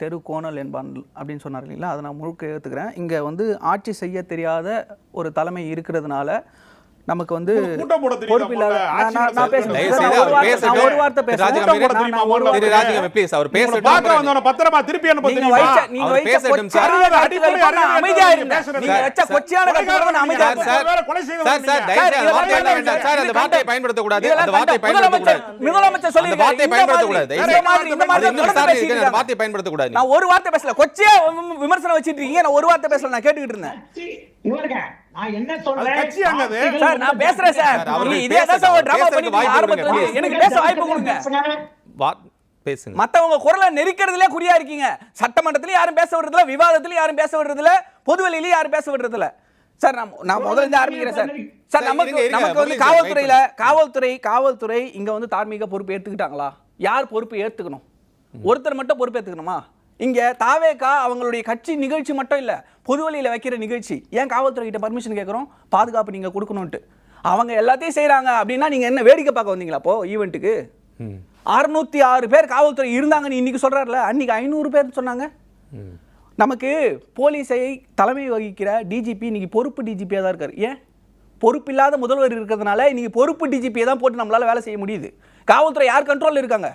தெரு கோணல் என்பான் அப்படின்னு சொன்னார் இல்லைங்களா? அதை நான் முழுக்க ஏற்றுக்கிறேன் இங்கே வந்து ஆட்சி செய்ய தெரியாத ஒரு தலைமை இருக்கிறதுனால நமக்கு வந்து கூட்டம் போட தெரியுமா பொறுப்பு இல்லாத? நான் பேசுறேன். ஒரு அவர் வார்த்தை-. பேசுறேன். அவர் பேசட்டும் பத்திரமா திருப்பி அனுப்ப நீங்க வைச்ச நீங்க வைச்ச. கொச்சையான அடிப்படை அமைதியா இருங்க. நீங்க வச்ச கொச்சையான அமைதியா சார், இருங்க. சார். தயவு வார்த்தை வேண்டாம். சார் அந்த வார்த்தையை அந்த வார்த்தையை கண்டம். பயன்படுத்தக்கூடாது. முதலமைச்சர் முதலமைச்சர் அந்த வார்த்தையை மாதிரி தயவு இந்த மாதிரி இந்த மாதிரி அந்த. வார்த்தையை பயன்படுத்தக்கூடாது. நான் ஒரு வார்த்தை பேசல. கொச்சையா விம- விமர்சனம் வச்சிட்டு இருக்கீங்க. நான் ஒரு வார்த்தை பேசல. நான் கேட்டுக்கிட்டு இருந்தேன் நான் பேசுறேன் சார். இதே தான் சார் டிராமா ஆரம்பத்துல. எனக்கு பேச வாய்ப்பு கொடுங்க. பேசுங்க. மத்தவங்க குரலை நெரிக்கிறதுல குறியா இருக்கீங்க. சட்டமன்றத்திலயும் யாரும் பேச விடுறதில்ல விவாதத்திலயும் யாரும் பேச விடுறதில்ல பொதுவெளியிலயும் யாரும் பேச விடுறதில்ல. சார் நான் நான் முதல்ல இருந்து ஆரம்பிக்கிறேன் சார். சார் சார், நமக்கு நமக்கு வந்து காவல்துறையில காவல்துறை காவல்துறை இங்க வந்து தார்மீக பொறுப்பு ஏத்துக்கிட்டாங்களா? யார் பொறுப்பு ஏத்துக்கணும்? ஒருத்தர் மட்டும் பொறுப்பு ஏத்துக்கணுமா இங்க தாவேகா அவங்களுடைய கட்சி நிகழ்ச்சி மட்டும் இல்ல பொதுவெளியில வைக்கிற நிகழ்ச்சி. ஏன் காவல்துறை கிட்ட பர்மிஷன் கேட்குறோம் பாதுகாப்பு நீங்க கொடுக்கணும்ட்டு அவங்க எல்லாத்தையும் செய்றாங்க அப்படின்னா நீங்க என்ன வேடிக்கை பார்க்க வந்தீங்களா அப்போ ஈவெண்ட்டுக்கு அறுநூத்தி ஆறு பேர் காவல்துறை இருந்தாங்கன்னு இன்னைக்கு சொல்றாருல அன்னைக்கு ஐநூறு பேர் சொன்னாங்க. நமக்கு போலீஸை தலைமை வகிக்கிற டிஜிபி இன்னைக்கு பொறுப்பு டிஜிபியாக தான் இருக்காரு. ஏன்? பொறுப்பில்லாத முதல்வர் இருக்கிறதுனால இன்னைக்கு பொறுப்பு டிஜிபியை தான் போட்டு நம்மளால வேலை செய்ய முடியுது. காவல்துறை யார் கண்ட்ரோலில் இருக்காங்க?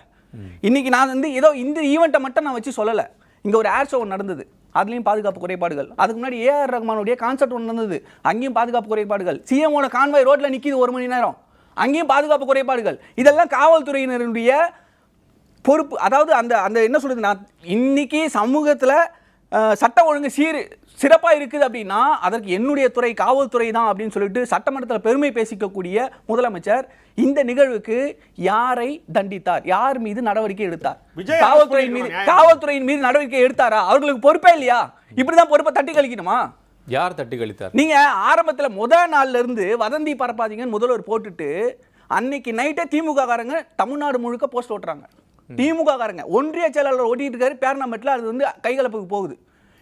இன்னைக்கு நான் வந்து ஏதோ இந்த ஈவெண்ட்டை மட்டும் நான் வச்சு சொல்லலை. இங்கே ஒரு ஏர் ஷோ நடந்தது. அதுலேயும் பாதுகாப்பு குறைபாடுகள். அதுக்கு முன்னாடி ஏஆர் ரஹ்மானுடைய கான்சர்ட் ஒன்று நடந்தது. அங்கேயும் பாதுகாப்பு குறைபாடுகள். சிஎமோட கான்வாய் ரோட்டில் நிற்கிது ஒரு மணி நேரம். அங்கேயும் பாதுகாப்பு குறைபாடுகள். இதெல்லாம் காவல்துறையினருடைய பொறுப்பு. அதாவது அந்த அந்த என்ன சொல்கிறது நான் இன்றைக்கி சமூகத்தில் சட்டம் ஒழுங்கு சீர் சிறப்பாக இருக்குது அப்படின்னா அதற்கு என்னுடைய துறை காவல்துறை தான் அப்படின்னு சொல்லிட்டு சட்டமன்றத்தில் பெருமை பேசிக்கக்கூடிய முதலமைச்சர் இந்த நிகழ்வுக்கு யாரை தண்டித்தார்? யார் மீது நடவடிக்கை எடுத்தார்? காவல்துறையின் மீது காவல்துறையின் மீது நடவடிக்கை எடுத்தாரா? அவர்களுக்கு பொறுப்பே இல்லையா? இப்படிதான் பொறுப்பை தட்டி கழிக்கணுமா? யார் தட்டி கழித்தார்? நீங்க ஆரம்பத்துல முதல் நாள்ல இருந்து வதந்தி பரப்பாதீங்கன்னு முதல்வர் போட்டுட்டு அன்னைக்கு நைட்டே திமுக காரங்க தமிழ்நாடு முழுக்க போஸ்ட் ஓட்டுறாங்க. திமுக காரங்க. ஒன்றிய செயலாளர் ஓட்டிட்டு இருக்காரு பேரணாமெட்டில் அது வந்து கைகலப்புக்கு போகுது.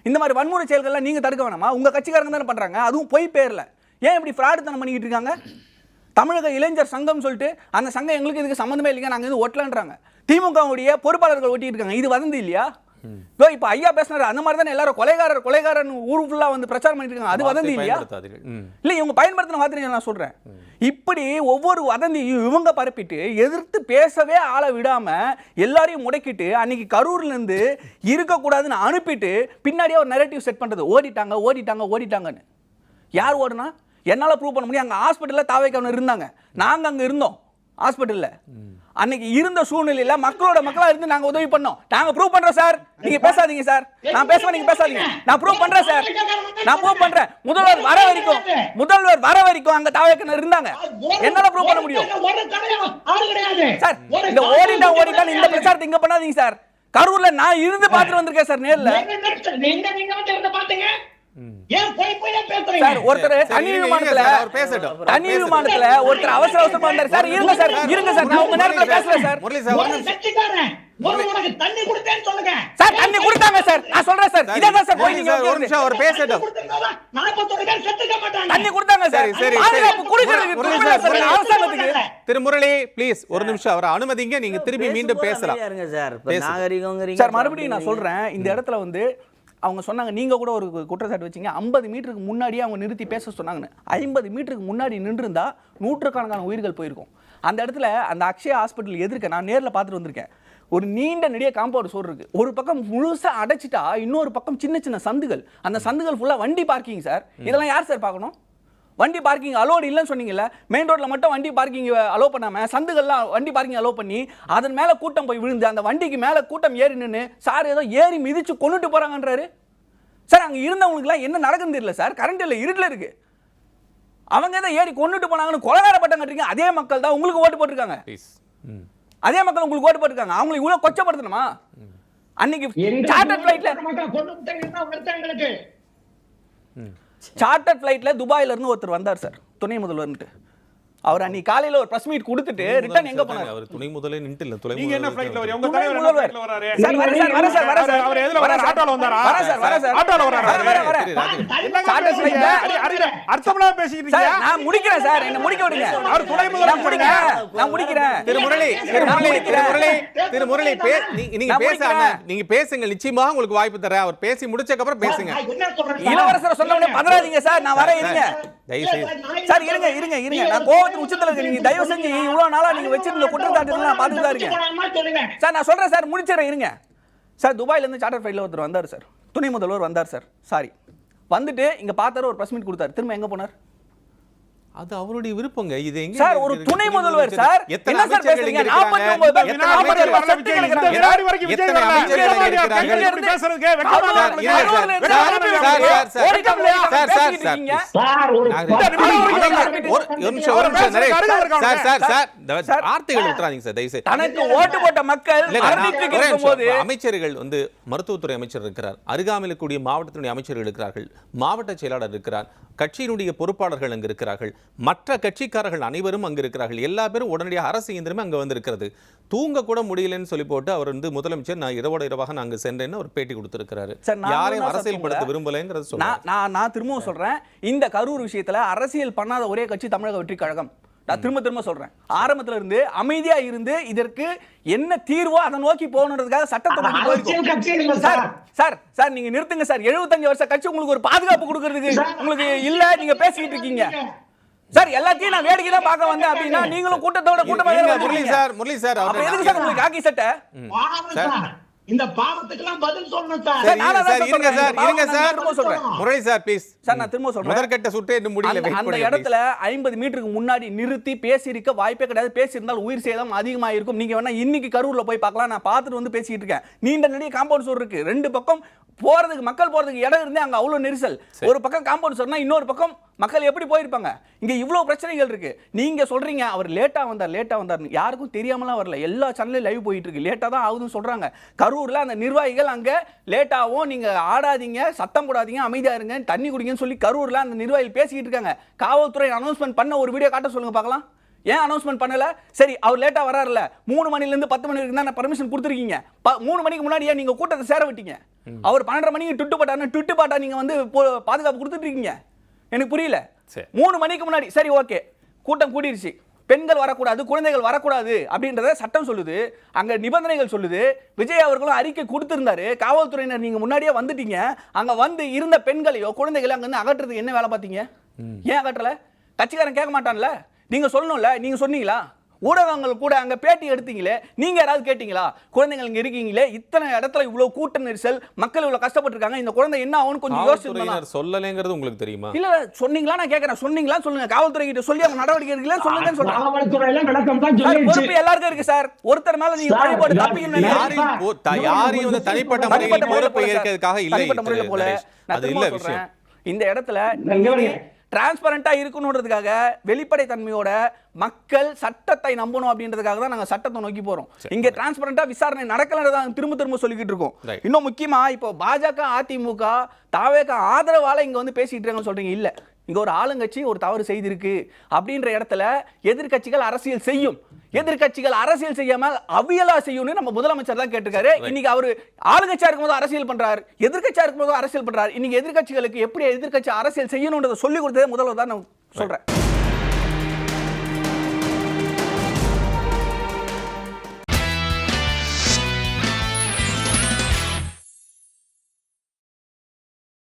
இந்த மாதிரி வன்முறை செயல்கள்லாம் நீங்கள் தடுக்க வேணாமா? உங்கள் கட்சிக்காரங்க தானே பண்ணுறாங்க அதுவும் பொய் பேரில். ஏன் இப்படி ஃப்ராடுத்தனம் பண்ணிக்கிட்டு இருக்காங்க? தமிழக இளைஞர் சங்கம் சொல்லிட்டு அந்த சங்கம் எங்களுக்கு இதுக்கு சம்மந்தமே இல்லைங்க. நாங்கள் இது ஒட்டலன்றாங்க. திமுகவுடைய பொறுப்பாளர்கள் ஒட்டிட்டு இருக்காங்க. இது வதந்தி இல்லையா? இப்போ ஐயா பேசினாரு அந்த மாதிரி தானே எல்லாரும் கொலைகாரர் கொலைகாரன் ஊரு ஃபுல்லா வந்து பிரச்சாரம் பண்ணிட்டு இருக்காங்க. அது வதந்தி வார்த்தை இல்லையா. இல்ல இவங்க பயன்படுத்தின வார்த்தையை நான் சொல்றேன். இப்படி ஒவ்வொரு வதந்தியும் இவங்க பரப்பிட்டு எதிர்த்து பேசவே ஆளை விடாம எல்லாரையும் முடக்கிட்டு அன்னைக்கு கரூர்ல இருந்து இருக்கக்கூடாதுன்னு அனுப்பிட்டு பின்னாடியே ஒரு நெரட்டிவ் செட் பண்றது. ஓடிட்டாங்க ஓடிட்டாங்க ஓடிட்டாங்கன்னு. யார் ஓடுனா? என்னால ப்ரூவ் பண்ண முடியும். அங்க ஹாஸ்பிட்டல்ல தாவைக்கவனர் இருந்தாங்க. நாங்க அங்க இருந்தோம். ஹாஸ்பிட்டல்ல அன்னைக்கு இருந்த சூழ்நிலையில மக்களோட மக்களா இருந்து நாங்க உதவி பண்ணோம். நாங்க ப்ரூவ் பண்றோம் சார் நீங்க பேசாதீங்க சார் நான் பேசுவேன் நீங்க பேசாதீங்க. நான் ப்ரூவ் பண்றேன் சார் நான் ப்ரூவ் பண்றேன். முதல்வர் வர வரைக்கும் முதல்வர் வர வரைக்கும் அங்க தாவைக்கனர் இருந்தாங்க. என்னால ப்ரூவ் பண்ண முடியும்? சார் இந்த ஓடிட்டா ஓடிட்டா இந்த பிரச்சாரத்தை இங்க பண்ணாதீங்க சார் கரூர்ல நான் இருந்து பார்த்துட்டு வந்திருக்கேன் சார் நேர்ல. ஒருத்தர் தனி விமானத்துல. தனி. விமானத்துல ஒருத்தர் அவசர அவசரமா வந்தாரு. சார் இருங்க சார் இருங்க சார் நான் உங்க நேரத்துல பேசுறேன் சார். முரளி சார் ஒரு ஒரு ஒரு தண்ணி கொடுத்தேன்னு சொல்லுங்க. சார் தண்ணி கொடுத்தாங்க சார். நான் சொல்றேன் சார். இதான் சார் போய் நீங்க ஒரு. நிமிஷம் அவர் பேசட்டும். கொடுத்திருந்தா நாற்பத்தொரு பேர் செத்துக்க மாட்டாங்க. தண்ணி கொடுத்தாங்க சார். சரி, சரி, முரளி சார், அரசாங்கத்துக்கு திரு முரளி ப்ளீஸ் ஒரு நிமிஷம் அவரை அனுமதிங்க. நீங்க திரும்பி மீண்டும் பேசலாம். சார். நாகரிகங்கிறீங்க சார் மறுபடியும் நான் சொல்றேன். இந்த இடத்துல வந்து அவங்க சொன்னாங்க நீங்கள் கூட ஒரு குற்றச்சாட்டு வச்சீங்க. ஐம்பது மீட்டருக்கு முன்னாடியே அவங்க நிறுத்தி பேச சொன்னாங்கன்னு. ஐம்பது மீட்டருக்கு முன்னாடி நின்றுருந்தா நூற்றுக்கணக்கான உயிர்கள் போயிருக்கும். அந்த இடத்துல அந்த அக்ஷயா ஹாஸ்பிட்டல் எதிர்க்க நான் நேரில் பார்த்துட்டு வந்திருக்கேன். ஒரு நீண்ட நெடிய காம்பவுண்ட் சோறு இருக்குது ஒரு பக்கம் முழுசாக அடைச்சிட்டா இன்னொரு பக்கம் சின்ன சின்ன சந்துகள். அந்த சந்துகள் ஃபுல்லாக வண்டி பார்க்கிங் சார் இதெல்லாம் யார் சார் பார்க்கணும்? வண்டி பார்க்கிங் அலோடு இல்லைன்னு சொன்னீங்கல்ல மெயின் ரோட்ல மட்டும் வண்டி பார்க்கிங் அலோ பண்ணாம சந்துகள்லாம் வண்டி பார்க்கிங் அலோ பண்ணி அதன் மேல கூட்டம் போய் விழுந்து அந்த வண்டிக்கு மேல கூட்டம் ஏறி நின்று சார் ஏதோ ஏறி மிதிச்சு கொண்டுட்டு போறாங்கன்றாரு. சார் அங்க இருந்தவங்களுக்குலாம் என்ன நடக்குன்னு தெரியல சார் கரண்ட் இல்லை இருட்டில் இருக்கு. அவங்க ஏதோ ஏறி கொண்டுட்டு போனாங்கன்னு கொலகார பட்டம் கட்டுறீங்க அதே மக்கள் தான் உங்களுக்கு ஓட்டு போட்டிருக்காங்க. அதே மக்கள் உங்களுக்கு ஓட்டு போட்டிருக்காங்க. அவங்களை இவ்வளவு கொச்சப்படுத்தணுமா? அன்னைக்கு சார்ட்டர் ஃபிளைட்ல சார்ட்டர் ஃப்ளைட்டில் துபாயிலருந்து ஒருத்தர் வந்தார் சார். துணை முதல்வர்ன்ட்டு. அவர் அன்னைக்கு காலையில ஒரு பிரஸ் மீட் கொடுத்துட்டு ரிட்டர்ன் எங்க போனார் அவர் துணை முதலே நின்று இல்ல துணை நீங்க என்ன ஃளைட்ல வரீங்க உங்க தலைவர் என்ன. ஃளைட்ல வராரு சார், வரேன் சார், வரேன் சார், வரேன் சார். அவர் எதுல வராரு. ஆட்டோல வந்தாரா வரேன் சார், வரேன் சார். ஆட்டோல வராரு வரேன், வரேன், வரேன். சரி, ராஜு. என்னங்க சாட்டை பேசுறீங்க? சொல்லுங்க. அடி- அடி- அர்த்தமில்லாம பேசிட்டு சார் இருக்கீங்க நான் முடிக்கிறேன் சார் என்ன முடிக்க விடுங்க அவர் துணை முதல்வர் நான் முடிக்கிறேன் நான் முடிக்கிறேன் திரு முரளி திரு முரளி திரு. முரளி திரு முரளி பே- நீ- நீங்க நான் பேச முடிக்கிறேன். அண்ணா, நீங்க பேசுங்க நிச்சயமாக உங்களுக்கு வாய்ப்பு தரேன் அவர் பேசி முடிச்சதுக்கு அப்புறம் பேசுங்க? இளவரசர் சொன்ன உடனே பதறாதீங்க சார் நான் வரேன் இருங்க தயவு செய்து. சார் இருங்க இருங்க இருங்க. நான் கோவத்தின் உச்சத்துல இருக்கு நீங்க தயவு செஞ்சு இவ்வளவு நாளா நீங்க வச்சிருந்த குற்றச்சாட்டு நான் பார்த்துட்டு தான் இருக்கேன். சார் நான் சொல்றேன் சார் முடிச்சிடறேன் இருங்க. சார் துபாயில இருந்து சார்ட்டர் ஃபிளைட்ல ஒருத்தர் வந்தார் சார். துணை முதல்வர் வந்தார் சார். சாரி வந்துட்டு இங்க பார்த்தாரு ஒரு பிரஸ் மீட் கொடுத்தாரு. திரும்ப எங்க போனார்? அது அவருடைய விருப்பங்க இது எங்க சார், ஒரு? துணை முதல்வர் சார். என்ன சார் அமைச்சர்கள் பேசுறீங்க? இங்க இருக்கிறாங்க? 49 பேர் வினாடி விஜய் வரல. வரைக்கும் விஜய் வரல. பேசுறதுக்கு வெட்கமா சார், இருக்கு. சார். சார். சார், ஒரு வரைக்கும் நிமிஷம் ஒரு நிமிஷம். Sir sir sir sir. வார்த்தைகள் விட்டுறாதீங்க சார் தயவு செய்து தனக்கு ஓட்டு போட்ட மக்கள் நிமிஷம். இருக்கும்போது அமைச்சர்கள் வந்து மருத்துவத்துறை அமைச்சர் இருக்கிறார் அருகாமையில் இருக்கக்கூடிய மாவட்டத்தினுடைய அமைச்சர்கள் இருக்கிறார்கள் மாவட்ட செயலாளர் இருக்கிறார் கட்சியினுடைய பொறுப்பாளர்கள் அங்கு இருக்கிறார்கள் மற்ற கட்சிக்காரர்கள் அனைவரும் அங்கு இருக்கிறார்கள். எல்லா பேரும் உடனடியாக அரசு இயந்திரமே அங்க வந்திருக்கிறது. தூங்க கூட முடியலன்னு சொல்லி போட்டு அவர் வந்து முதலமைச்சர் நான் இரவோட இரவாக நான் அங்க சென்றேன்னு ஒரு பேட்டி கொடுத்திருக்கிறாரு. யாரையும் ஒண்ணா அரசியல்படுத்த சத்தம் விரும்பலைங்கிறது நான் நான் திரும்பவும் சொல்றேன். இந்த கரூர் விஷயத்துல அரசியல் பண்ணாத ஒரே கட்சி தமிழக வெற்றி கழகம். நான் திரும்ப திரும்ப சொல்றேன். ஆரம்பத்துல இருந்து அமைதியா இருந்து இதற்கு என்ன தீர்வோ அதை நோக்கி போகணுன்றதுக்காக சட்டத்தை அரசியல் சார். சார். சார் நீங்க நிறுத்துங்க சார். 75 வருஷ கட்சி உங்களுக்கு ஒரு பாதுகாப்பு கொடுக்கறதுக்கு உங்களுக்கு இல்ல நீங்க பேசிக்கிட்டு இருக்கீங்க. சார் எல்லாத்தையும் நான் வேடிக்கை தான் பார்க்க வந்தேன் அப்படின்னா நீங்களும் கூட்டத்தோட கூட்டமா இருங்க, வேற முரளி. சார் முரளி சார் அப்ப எதுக்கு சார் உங்களுக்கு காக்கி சட்டை. இந்த பாவத்துக்கெல்லாம் பதில் சொல்லணும் சார். சார், நானா தான் சார் சார் இருங்க சொல்றேன். சார் இருங்க sir. Murali sir please sir, நான் திரும்ப சொல்றேன். முதற்கட்ட சுற்றே இன்னும் முடியல அந்த- இடத்துல ஐம்பது மீட்டருக்கு முன்னாடி நிறுத்தி பேசியிருக்க வாய்ப்பே கிடையாது. பேசியிருந்தால் உயிர் சேதம் அதிகமா இருக்கும் நீங்க வேணா இன்னைக்கு கரூர்ல போய் பார்க்கலாம். நான் பார்த்துட்டு வந்து பேசிட்டு இருக்கேன். நீண்ட நெடிய காம்பவுண்ட் சோர் இருக்கு. ரெண்டு பக்கம் போறதுக்கு மக்கள் போறதுக்கு இடம் இருந்தே அங்க அவ்வளவு நெரிசல். ஒரு பக்கம் காம்பவுண்ட் சோர்னா இன்னொரு பக்கம் மக்கள் எப்படி போயிருப்பாங்க? இங்க இவ்வளவு பிரச்சனைகள் இருக்கு. நீங்க சொல்றீங்க அவர் லேட்டா வந்தார் லேட்டா வந்தார் யாருக்கும் தெரியாமலாம் வரல. எல்லா சேனல்லையும் லைவ் போயிட்டு இருக்கு. லேட்டா தான் ஆகுதுன்னு சொல்றாங்க. கரூர்ல அந்த நிர்வாகிகள் அங்க லேட்டாவும் நீங்க ஆடாதீங்க சத்தம் போடாதீங்க அமைதியா இருங்க தண்ணி குடிங்கன்னு சொல்லி கரூர்ல அந்த நிர்வாகிகள் பேசிக்கிட்டு இருக்காங்க. காவல்துறை அனௌன்ஸ்மெண்ட் பண்ண ஒரு வீடியோ காட்ட சொல்லுங்க பார்க்கலாம். ஏன் அனௌன்ஸ்மெண்ட் பண்ணல? சரி அவர் லேட்டா வராருல மூணு மணில இருந்து பத்து மணி வரைக்கும் தான் பர்மிஷன் கொடுத்துருக்கீங்க. ப- மூணு மணிக்கு முன்னாடி ஏன் நீங்க கூட்டத்தை சேர விட்டீங்க. அவர் பன்னெண்டரை மணிக்கு டுட்டு பாட்டான்னு டுட்டு பாட்டா நீங்க வந்து பாதுகாப்பு கொடுத்துட்டு இருக்கீங்க எனக்கு புரியல. மூணு மணிக்கு முன்னாடி சரி ஓகே. கூட்டம் கூடிருச்சு. பெண்கள் வரக்கூடாது குழந்தைகள் வரக்கூடாது அப்படின்றத சட்டம் சொல்லுது. அங்க நிபந்தனைகள் சொல்லுது. விஜய் அவர்களும் அறிக்கை கொடுத்திருந்தாரு. காவல்துறையினர் நீங்க முன்னாடியே வந்துட்டீங்க. அங்க வந்து இருந்த பெண்களையோ குழந்தைகளையோ அங்க இருந்து அகற்றுறதுக்கு என்ன வேலை பார்த்தீங்க? ஏன் அகற்றல? கட்சிக்காரன் கேட்க மாட்டான்ல. நீங்க சொல்லணும்ல. நீங்க சொன்னீங்களா? ஊடகங்கள் கூட அங்க பேட்டி எடுத்தீங்களே நீங்க யாராவது கேட்டீங்களா? குழந்தைகள் இங்க இருக்கீங்களே இத்தனை இடத்துல இவ்வளவு கூட்ட நெரிசல் மக்கள் இவ்வளவு கஷ்டப்பட்டிருக்காங்க இந்த குழந்தை என்ன ஆகும்னு கொஞ்சம் யோசிச்சிருந்தா காவல்துறையினர் சொல்லலைங்கிறது உங்களுக்கு தெரியுமா? இல்ல சொன்னீங்களா? நான் கேக்குறேன். சொன்னீங்களா? சொல்லுங்க. காவல்துறை கிட்ட சொல்லி அவங்க நடவடிக்கை எடுக்கல சொல்லுங்கன்னு சொல்லிடுச்சு. பொறுப்பு எல்லாருக்கும் இருக்கு சார். ஒருத்தர் மேல நீங்க தப்பிக்கணும்னு நினைக்கிறீங்க. யாரையும் வந்து தனிப்பட்ட முறையில் தனிப்பட்ட முறையில் பொறுப்பை. ஏற்கிறதுக்காக இல்லை தனிப்பட்ட முறையில் போல அது இல்ல. விஷயம். இந்த இடத்துல இங்க வாங்க. டிரான்ஸ்பரண்டா இருக்கணுன்றதுக்காக வெளிப்படை தன்மையோட மக்கள் சட்டத்தை நம்பணும் அப்படின்றதுக்காக தான் நாங்க சட்டத்தை நோக்கி போறோம் இங்க டிரான்ஸ்பரண்டா விசாரணை நடக்கலன்றதான் திரும்ப திரும்ப சொல்லிக்கிட்டு இருக்கோம். இன்னும் முக்கியமா இப்போ பாஜக அதிமுக தாவேக ஆதரவால இங்க வந்து பேசிட்டு இருக்காங்கன்னு சொல்றீங்க இல்ல இங்க ஒரு ஆளுங்கட்சி ஒரு தவறு செய்திருக்கு அப்படின்ற இடத்துல எதிர்க்கட்சிகள் அரசியல் செய்யும். எதிர்க்கட்சிகள் அரசியல் செய்யாமல் அவியலா செய்யும்னு நம்ம முதலமைச்சர் தான் கேட்டிருக்காரு. இன்னைக்கு அவரு ஆளுங்கட்சியா இருக்கும்போது அரசியல் பண்றாரு. எதிர்க்கட்சியா இருக்கும்போது அரசியல் பண்றாரு. இன்னைக்கு எதிர்க்கட்சிகளுக்கு எப்படி எதிர்க்கட்சி அரசியல் செய்யணும்ன்றதை சொல்லி கொடுத்ததே முதல்வர் தான் நான் சொல்றேன்.